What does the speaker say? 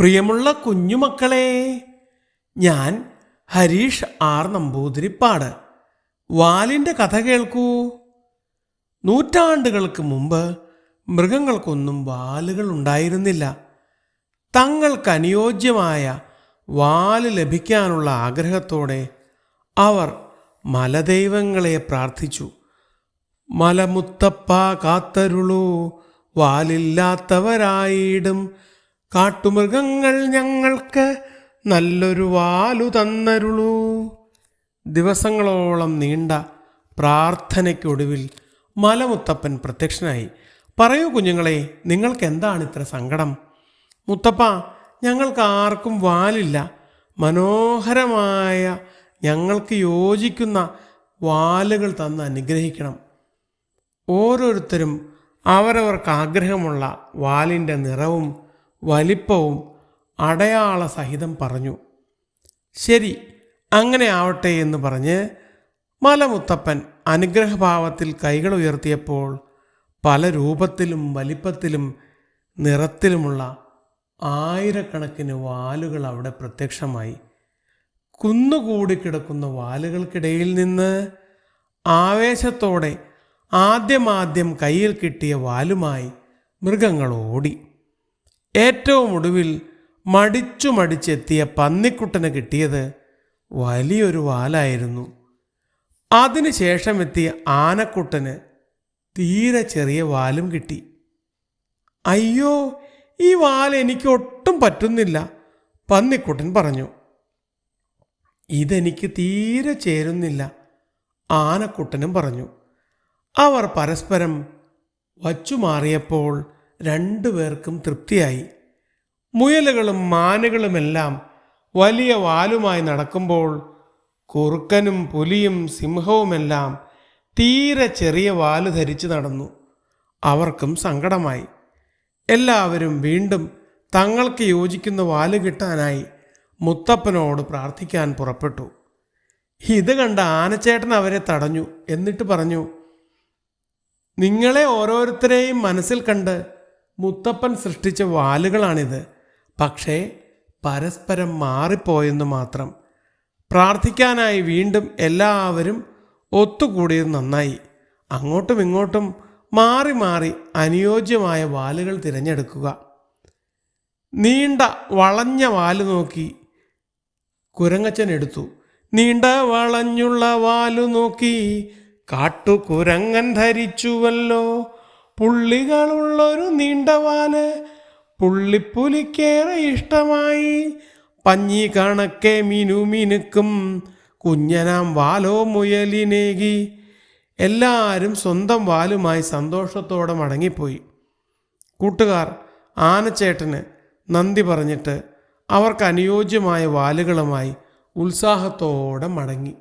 പ്രിയമുള്ള കുഞ്ഞുമക്കളെ ഞാൻ ഹരീഷ് ആർ നമ്പൂതിരിപ്പാട്. വാലിന്റെ കഥ കേൾക്കൂ. നൂറ്റാണ്ടുകൾക്ക് മുമ്പ് മൃഗങ്ങൾക്കൊന്നും വാലുകൾ ഉണ്ടായിരുന്നില്ല. തങ്ങൾക്ക് അനുയോജ്യമായ വാൽ ലഭിക്കാനുള്ള ആഗ്രഹത്തോടെ അവർ മലദൈവങ്ങളെ പ്രാർത്ഥിച്ചു. മലമുത്തപ്പ കാത്തരുളൂ വാലില്ലാത്തവരായിടും കാട്ടുമൃഗങ്ങൾ ഞങ്ങൾക്ക് നല്ലൊരു വാലു തന്നരുളൂ. ദിവസങ്ങളോളം നീണ്ട പ്രാർത്ഥനയ്ക്കൊടുവിൽ മലമുത്തപ്പൻ പ്രത്യക്ഷനായി. പറയൂ കുഞ്ഞുങ്ങളെ നിങ്ങൾക്ക് എന്താണ് ഇത്ര സങ്കടം? മുത്തപ്പ ഞങ്ങൾക്ക് ആർക്കും വാലില്ല. മനോഹരമായ ഞങ്ങൾക്ക് യോജിക്കുന്ന വാലുകൾ തന്ന് അനുഗ്രഹിക്കണം. ഓരോരുത്തരും അവരവർക്ക് ആഗ്രഹമുള്ള വാലിന്റെ നിറവും വലിപ്പവും അടയാള സഹിതം പറഞ്ഞു. ശരി അങ്ങനെ ആവട്ടെ എന്ന് പറഞ്ഞ് മലമുത്തപ്പൻ അനുഗ്രഹഭാവത്തിൽ കൈകൾ ഉയർത്തിയപ്പോൾ പല രൂപത്തിലും വലിപ്പത്തിലും നിറത്തിലുമുള്ള ആയിരക്കണക്കിന് വാലുകൾ അവിടെ പ്രത്യക്ഷമായി. കുന്നുകൂടി കിടക്കുന്ന വാലുകൾക്കിടയിൽ നിന്ന് ആവേശത്തോടെ ആദ്യമാദ്യം കയ്യിൽ കിട്ടിയ വാലുമായി മൃഗങ്ങൾ ഓടി. ഏറ്റവും ഒടുവിൽ മടിച്ചു മടിച്ചെത്തിയ പന്നിക്കുട്ടന് കിട്ടിയത് വലിയൊരു വാലായിരുന്നു. അതിനുശേഷം എത്തിയ ആനക്കുട്ടന് തീരെ ചെറിയ വാലും കിട്ടി. അയ്യോ ഈ വാൽ എനിക്ക് ഒട്ടും പറ്റുന്നില്ല പന്നിക്കുട്ടൻ പറഞ്ഞു. ഇതെനിക്ക് തീരെ ചേരുന്നില്ല ആനക്കുട്ടനും പറഞ്ഞു. അവർ പരസ്പരം വച്ചുമാറിയപ്പോൾ രണ്ടുപേർക്കും തൃപ്തിയായി. മുയലുകളും മാനുകളുമെല്ലാം വലിയ വാലുമായി നടക്കുമ്പോൾ കുറുക്കനും പുലിയും സിംഹവുമെല്ലാം തീരെ ചെറിയ വാൽ ധരിച്ചു നടന്നു. അവർക്കും സങ്കടമായി. എല്ലാവരും വീണ്ടും തങ്ങൾക്ക് യോജിക്കുന്ന വാൽ കിട്ടാനായി മുത്തപ്പനോട് പ്രാർത്ഥിക്കാൻ പുറപ്പെട്ടു. ഇത് കണ്ട ആനച്ചേട്ടൻ അവരെ തടഞ്ഞു. എന്നിട്ട് പറഞ്ഞു നിങ്ങളെ ഓരോരുത്തരെയും മനസ്സിൽ കണ്ട് മുത്തപ്പൻ സൃഷ്ടിച്ച വാലുകളാണിത്. പക്ഷേ പരസ്പരം മാറിപ്പോയെന്ന് മാത്രം. പ്രാർത്ഥിക്കാനായി വീണ്ടും എല്ലാവരും ഒത്തുകൂടിയത് നന്നായി. അങ്ങോട്ടും ഇങ്ങോട്ടും മാറി മാറി അനുയോജ്യമായ വാലുകൾ തിരഞ്ഞെടുക്കുക. നീണ്ട വളഞ്ഞ വാൽ നോക്കി കുരങ്ങച്ചൻ എടുത്തു. നീണ്ട വളഞ്ഞുള്ള വാലു നോക്കി കാട്ടുകുരങ്ങൻ ധരിച്ചുവല്ലോ. പുള്ളികളുള്ളൊരു നീണ്ടവാന് പുള്ളിപ്പുലിക്കേറെ ഇഷ്ടമായി. പഞ്ഞി കണക്കെ മിനുമിനുക്കും കുഞ്ഞനാം വാലോ മുയലിനേകി എല്ലാവരും സ്വന്തം വാലുമായി സന്തോഷത്തോടെ മടങ്ങിപ്പോയി. കൂട്ടുകാർ ആനച്ചേട്ടന് നന്ദി പറഞ്ഞിട്ട് അവർക്ക് അനുയോജ്യമായ വാലുകളുമായി ഉത്സാഹത്തോടെ മടങ്ങി.